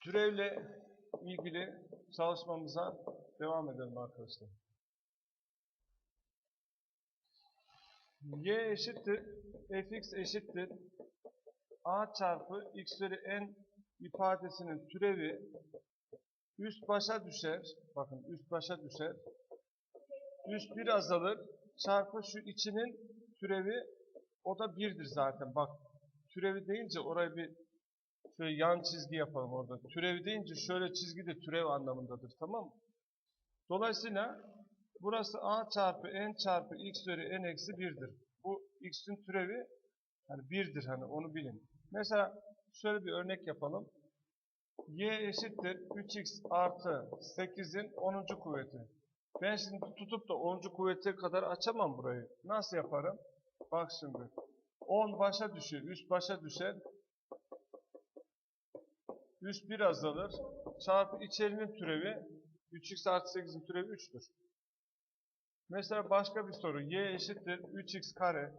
Türevle ilgili çalışmamıza devam edelim arkadaşlar. y eşittir fx eşittir a çarpı x üzeri n ifadesinin türevi üst başa düşer. Bakın üst başa düşer. Üst bir azalır. Çarpı şu içinin türevi o da birdir zaten. Bak türevi deyince oraya bir şöyle yan çizgi yapalım orada. Türevi deyince şöyle çizgi de türev anlamındadır. Tamam mı? Dolayısıyla burası a çarpı n çarpı x üzeri n eksi 1'dir. Bu x'in türevi hani 1'dir hani onu bilin. Mesela şöyle bir örnek yapalım. y eşittir 3x artı 8'in 10. kuvveti. Ben şimdi tutup da 10. kuvvete kadar açamam burayı. Nasıl yaparım? Bak şimdi. 10 başa düşer, üst başa düşer. Üst 1 azalır. Çarpı içerinin türevi 3x artı 8'in türevi 3'tür. Mesela başka bir soru. y eşittir 3x kare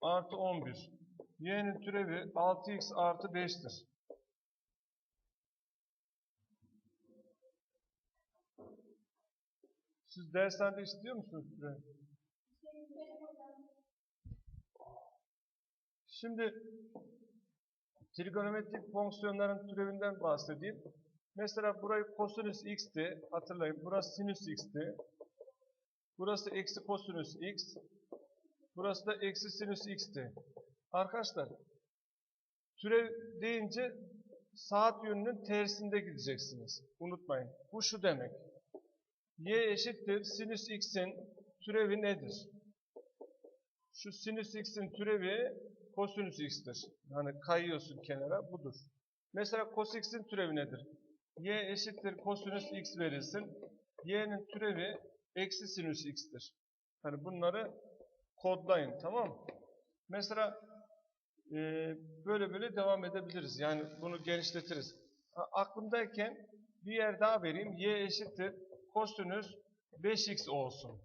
artı 11. y'nin türevi 6x artı 5'tir. Siz derslerde istiyor musunuz türev? Şimdi trigonometrik fonksiyonların türevinden bahsedeyim. Mesela burayı kosinüs x'ti. Hatırlayın. Burası sinüs x'ti. Burası eksi kosinüs x. Burası da eksi sinüs x'ti. Arkadaşlar türev deyince saat yönünün tersinde gideceksiniz. Unutmayın. Bu şu demek. y eşittir sinüs x'in türevi nedir? Şu sinüs x'in türevi kosinüs x'tir. Yani kayıyorsun kenara budur. Mesela cos x'in türevi nedir? y eşittir kosinüs x verilsin. y'nin türevi eksi sinüs x'tir. Hani bunları kodlayın tamam mı? Mesela e, böyle böyle devam edebiliriz. Yani bunu genişletiriz. Ha, aklımdayken bir yer daha vereyim. y eşittir kosinüs 5x olsun.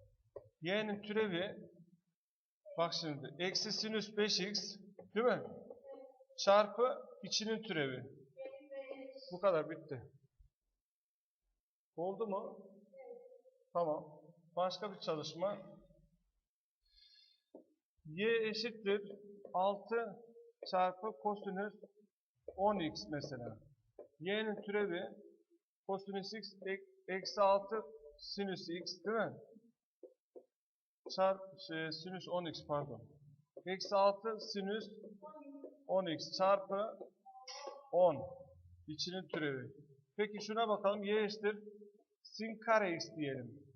y'nin türevi bak şimdi eksi sinüs 5x değil mi? Çarpı içinin türevi. Bu kadar bitti. Oldu mu? Tamam. Başka bir çalışma. Y eşittir 6 çarpı kosinüs 10x mesela. Y'nin türevi kosinüs x ek- eksi 6 sinüs x değil mi? Çarp, şey, sinüs 10x pardon. Eksi 6 sinüs 10x çarpı 10. İçinin türevi. Peki şuna bakalım. Y eşittir sin kare x diyelim.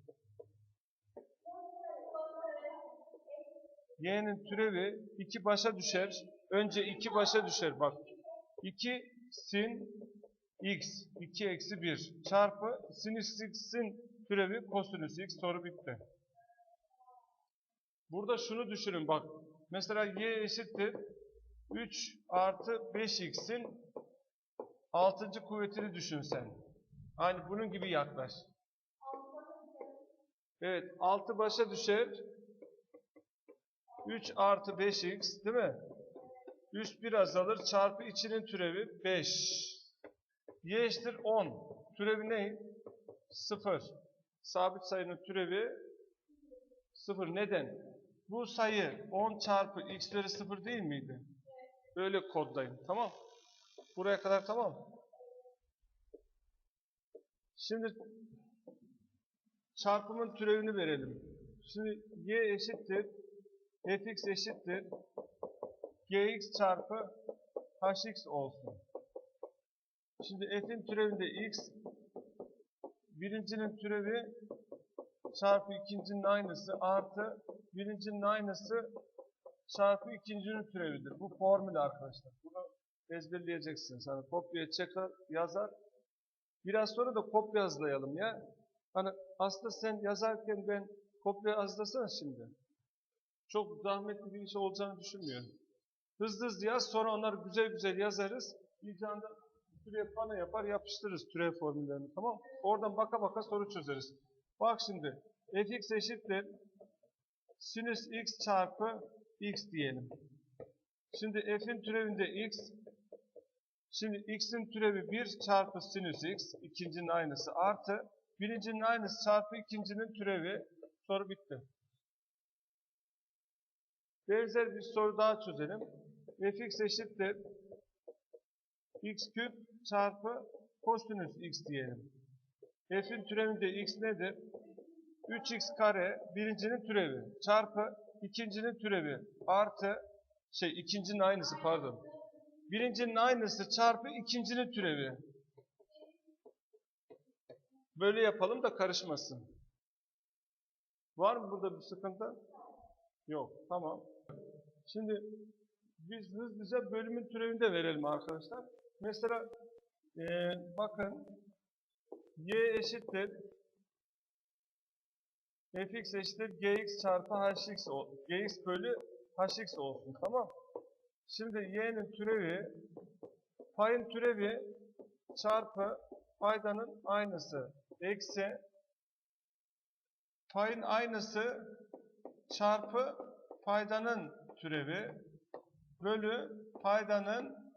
Y'nin türevi 2 başa düşer. Önce 2 başa düşer bak. 2 sin x 2 eksi 1 çarpı sinüs x'in türevi kosinüs x soru bitti. Burada şunu düşünün bak. Mesela y eşittir 3 artı 5x'in 6. kuvvetini düşün sen. Aynı bunun gibi yaklaş. Evet 6 başa düşer. 3 artı 5x değil mi? Üst bir azalır. Çarpı içinin türevi 5. Y eşittir 10. Türevi ne? 0. Sabit sayının türevi 0. Neden? Bu sayı 10 çarpı x'leri 0 değil miydi? Böyle kodlayın. Tamam. Buraya kadar tamam. Şimdi çarpımın türevini verelim. Şimdi y eşittir fx eşittir gx çarpı hx olsun. Şimdi f'in türevinde x birincinin türevi çarpı ikincinin aynısı artı birincinin aynısı çarpı ikincinin türevidir. Bu formül arkadaşlar. Bunu ezberleyeceksiniz. Hani kopyaya çeker yazar. Biraz sonra da kopya yazlayalım ya. Hani aslında sen yazarken ben kopya yazlasana şimdi. Çok zahmetli bir iş olacağını düşünmüyorum. Hızlı hızlı yaz sonra onları güzel güzel yazarız. Bir anda türev bana yapar yapıştırırız türev formüllerini tamam Oradan baka baka soru çözeriz. Bak şimdi fx eşittir sinüs x çarpı x diyelim. Şimdi f'in türevinde x Şimdi x'in türevi 1 çarpı sinüs x, ikincinin aynısı artı birincinin aynısı çarpı ikincinin türevi. Soru bitti. Benzer bir soru daha çözelim. fx eşittir x küp çarpı kosinüs x diyelim. f'in türevinde x nedir? 3x kare birincinin türevi çarpı ikincinin türevi artı şey ikincinin aynısı pardon. Birincinin aynısı çarpı ikincinin türevi. Böyle yapalım da karışmasın. Var mı burada bir sıkıntı? Yok. Tamam. Şimdi biz hızlıca bölümün türevini de verelim arkadaşlar. Mesela eee, bakın y eşittir fx eşittir gx çarpı hx gx bölü hx olsun tamam. Şimdi y'nin türevi payın türevi çarpı paydanın aynısı eksi payın aynısı çarpı paydanın türevi bölü paydanın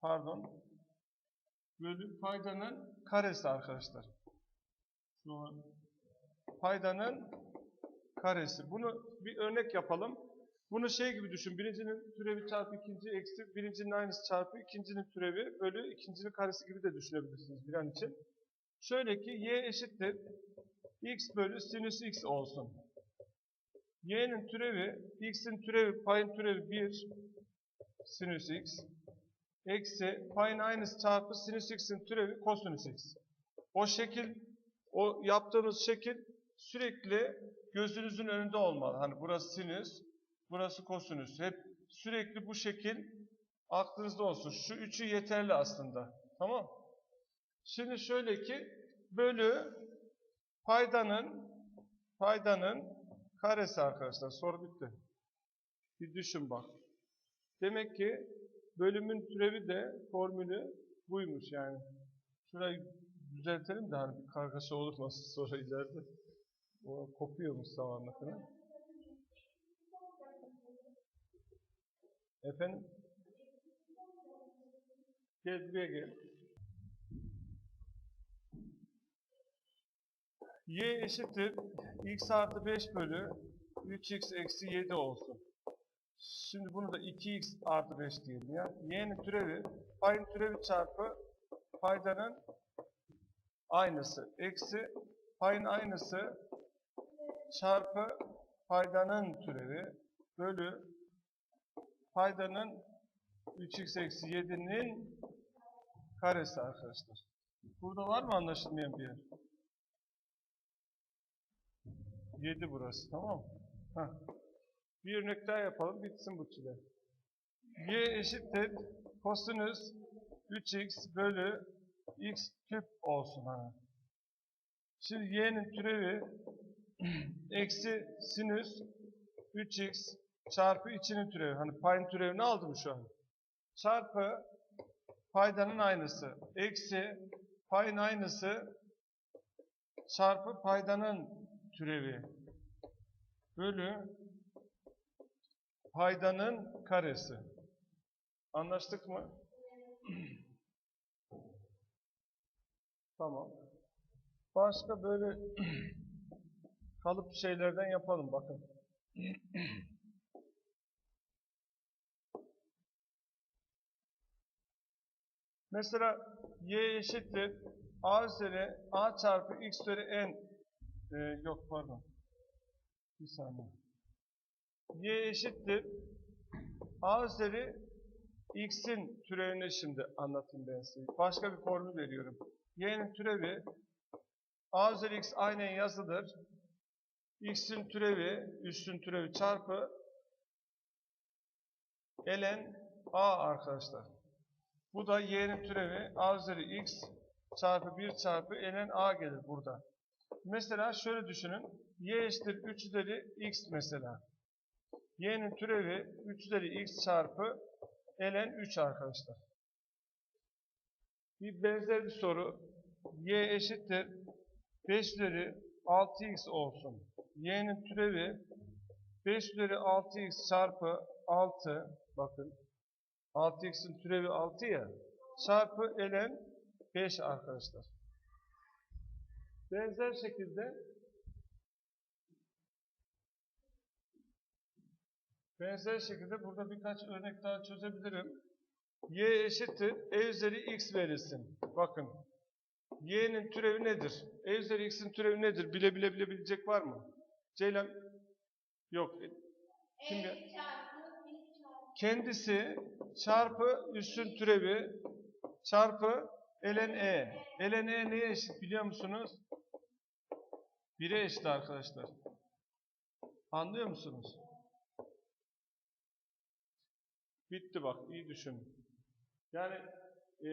pardon bölü paydanın karesi arkadaşlar. Şu paydanın karesi. Bunu bir örnek yapalım. Bunu şey gibi düşün. Birincinin türevi çarpı ikinci eksi birincinin aynısı çarpı ikincinin türevi bölü ikincinin karesi gibi de düşünebilirsiniz bir an için. Şöyle ki y eşittir x bölü sinüs x olsun. y'nin türevi, x'in türevi, payın türevi 1 sinüs x eksi payın aynısı çarpı sinüs x'in türevi kosinüs x. O şekil, o yaptığımız şekil sürekli gözünüzün önünde olmalı. Hani burası sinüs, burası kosinüs. Hep sürekli bu şekil aklınızda olsun. Şu üçü yeterli aslında. Tamam? Şimdi şöyle ki bölü paydanın paydanın karesi arkadaşlar. Soru bitti. Bir düşün bak. Demek ki bölümün türevi de formülü buymuş yani. Şurayı düzeltelim de hani bir kargaşa olmasın sonra ileride. O kopuyormuş zamanla falan. Efendim? Gel buraya gel. y eşittir x artı 5 bölü 3x eksi 7 olsun. Şimdi bunu da 2x artı 5 diyelim ya. y'nin türevi payın türevi çarpı paydanın aynısı eksi payın aynısı çarpı paydanın türevi bölü paydanın 3x eksi 7'nin karesi arkadaşlar. Burada var mı anlaşılmayan bir yer? 7 burası tamam mı? Heh. Bir daha yapalım bitsin bu çile. y eşittir kosinüs 3x bölü x küp olsun hani. Şimdi y'nin türevi eksi sinüs 3x çarpı içinin türevi. Hani payın türevini aldım şu an. Çarpı paydanın aynısı. Eksi payın aynısı çarpı paydanın türevi. Bölü paydanın karesi. Anlaştık mı? tamam. Başka böyle kalıp şeylerden yapalım bakın. Mesela y eşittir a üzeri a çarpı x üzeri n Ee, yok pardon. Bir saniye. y eşittir a üzeri x'in türevini şimdi anlatayım ben size. Başka bir formül veriyorum. y'nin türevi a üzeri x aynen yazılır. X'in türevi, üstün türevi çarpı ln a arkadaşlar. Bu da y'nin türevi a üzeri x çarpı 1 çarpı ln a gelir burada. Mesela şöyle düşünün. y eşittir 3 üzeri x mesela. y'nin türevi 3 üzeri x çarpı ln 3 arkadaşlar. Bir benzer bir soru. y eşittir 5 üzeri 6x olsun. Y'nin türevi 5 üzeri 6x çarpı 6 bakın 6x'in türevi 6 ya çarpı ln 5 arkadaşlar. Benzer şekilde benzer şekilde burada birkaç örnek daha çözebilirim. y eşittir e üzeri x verilsin. Bakın. y'nin türevi nedir? e üzeri x'in türevi nedir? Bile bile bilebilecek var mı? Ceylan yok. Kim ya? Kendisi çarpı üstün türevi çarpı ln e. ln e neye eşit biliyor musunuz? 1'e eşit arkadaşlar. Anlıyor musunuz? Bitti bak iyi düşün. Yani e,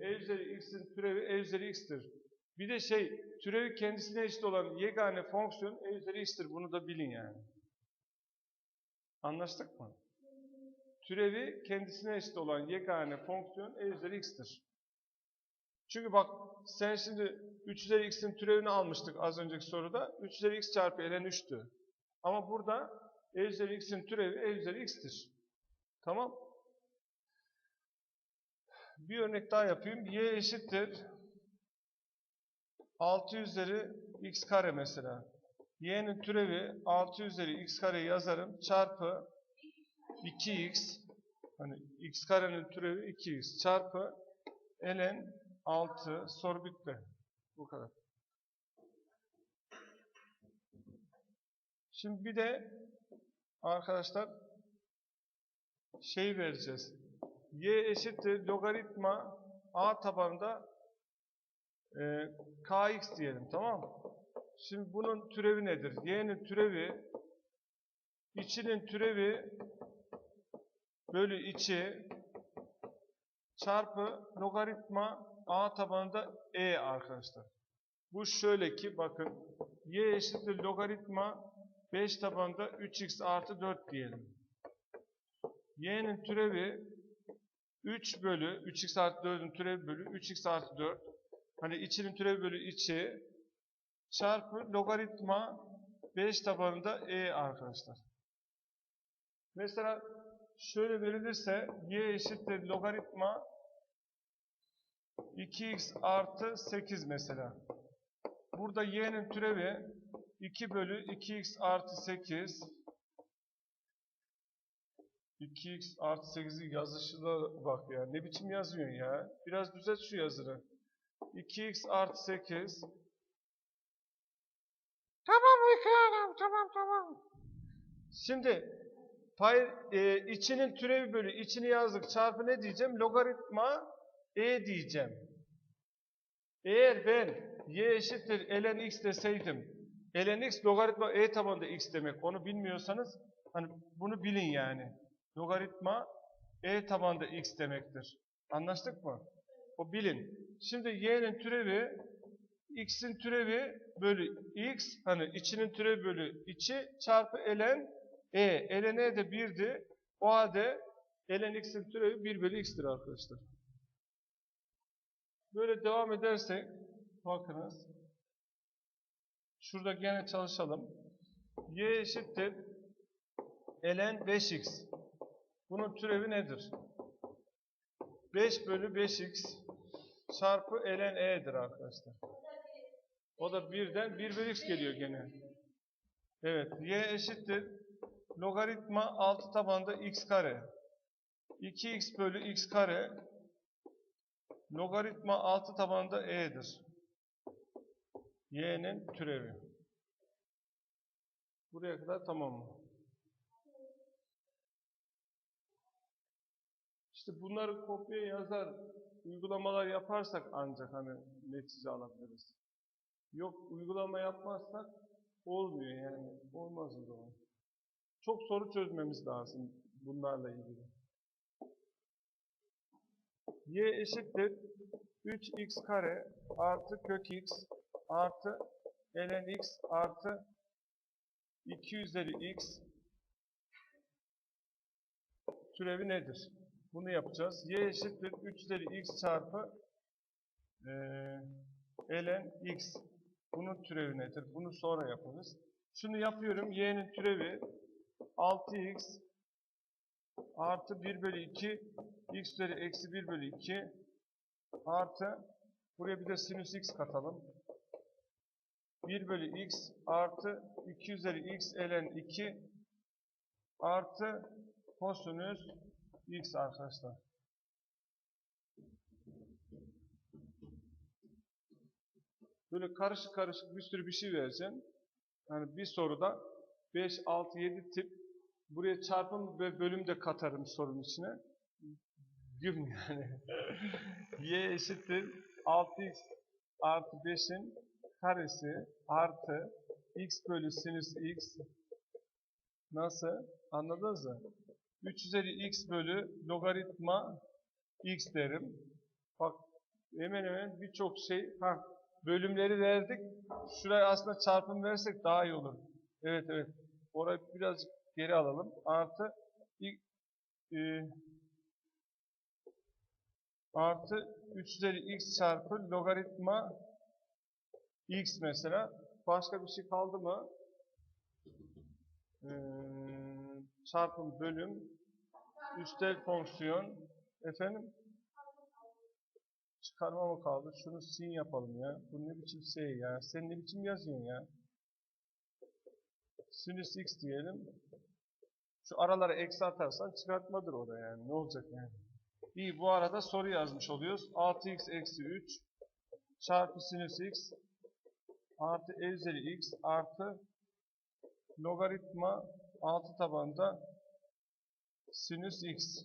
e üzeri x'in türevi e üzeri x'tir. Bir de şey türevi kendisine eşit olan yegane fonksiyon e üzeri x'tir. Bunu da bilin yani. Anlaştık mı? Türevi kendisine eşit olan yegane fonksiyon e üzeri x'tir. Çünkü bak sen şimdi 3 üzeri x'in türevini almıştık az önceki soruda. 3 üzeri x çarpı ln 3'tü. Ama burada e üzeri x'in türevi e üzeri x'tir. Tamam. Bir örnek daha yapayım. y eşittir 6 üzeri x kare mesela. y'nin türevi 6 üzeri x kare yazarım. Çarpı 2x hani x karenin türevi 2x çarpı ln 6 soru bitti. Bu kadar. Şimdi bir de arkadaşlar şey vereceğiz. y eşittir logaritma a tabanında e, kx diyelim tamam mı? Şimdi bunun türevi nedir? y'nin türevi içinin türevi bölü içi çarpı logaritma a tabanında e arkadaşlar. Bu şöyle ki bakın y eşittir logaritma 5 tabanında 3x artı 4 diyelim. y'nin türevi 3 bölü 3x artı 4'ün türevi bölü 3x artı 4 hani içinin türevi bölü içi çarpı logaritma 5 tabanında e arkadaşlar. Mesela şöyle verilirse y eşittir logaritma 2x artı 8 mesela. Burada y'nin türevi 2 bölü 2x artı 8 2x artı 8'i yazışına bak ya. Ne biçim yazıyorsun ya? Biraz düzelt şu yazını. 2x artı 8 Tamam Uyku Hanım, tamam tamam. Şimdi pay, e, içinin türevi bölü içini yazdık çarpı ne diyeceğim? Logaritma e diyeceğim. Eğer ben y eşittir ln x deseydim ln x logaritma e tabanında x demek. Onu bilmiyorsanız hani bunu bilin yani. Logaritma e tabanında x demektir. Anlaştık mı? O bilin. Şimdi y'nin türevi x'in türevi bölü x hani içinin türevi bölü içi çarpı ln e. ln e de 1'di. O halde ln x'in türevi 1 bölü x'tir arkadaşlar. Böyle devam edersek bakınız. Şurada gene çalışalım. y eşittir ln 5x. Bunun türevi nedir? 5 bölü 5x çarpı ln e'dir arkadaşlar. O da 1'den 1 bölü x geliyor gene. Evet. y eşittir logaritma 6 tabanında x kare. 2x bölü x kare logaritma 6 tabanında e'dir. y'nin türevi. Buraya kadar tamam mı? İşte bunları kopya yazar, uygulamalar yaparsak ancak hani netice alabiliriz. Yok uygulama yapmazsak olmuyor yani. Olmaz o zaman. Çok soru çözmemiz lazım bunlarla ilgili. y eşittir 3x kare artı kök x artı ln x artı 2 üzeri x türevi nedir? Bunu yapacağız. y eşittir 3 üzeri x çarpı eee ln x. Bunun türevi nedir? Bunu sonra yaparız. Şunu yapıyorum. y'nin türevi 6x artı 1 bölü 2 x üzeri eksi 1 bölü 2 artı buraya bir de sinüs x katalım. 1 bölü x artı 2 üzeri x ln 2 artı kosinüs x arkadaşlar. Böyle karışık karışık bir sürü bir şey vereceğim. Yani bir soruda 5, 6, 7 tip buraya çarpım ve bölüm de katarım sorunun içine. Güm yani. y eşittir 6x artı 5'in karesi artı x bölü sinüs x nasıl? Anladınız mı? 3 üzeri x bölü logaritma x derim. Bak hemen hemen birçok şey ha bölümleri verdik. Şuraya aslında çarpım versek daha iyi olur. Evet evet. Orayı birazcık geri alalım. Artı e, artı 3 üzeri x çarpı logaritma x mesela. Başka bir şey kaldı mı? Ee, çarpım bölüm üstel fonksiyon efendim çıkarma mı kaldı? Şunu sin yapalım ya. Bu ne biçim şey ya? Sen ne biçim yazıyorsun ya? Sinüs x diyelim. Şu aralara eksi atarsan çıkartmadır o yani. Ne olacak yani? İyi bu arada soru yazmış oluyoruz. 6x eksi 3 çarpı sinüs x artı e x artı logaritma 6 tabanda sinüs x.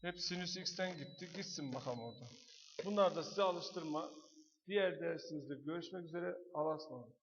Hep sinüs x'ten gitti. Gitsin bakalım orada. Bunlar da size alıştırma. Diğer dersinizde görüşmek üzere. Allah'a ısmarladık.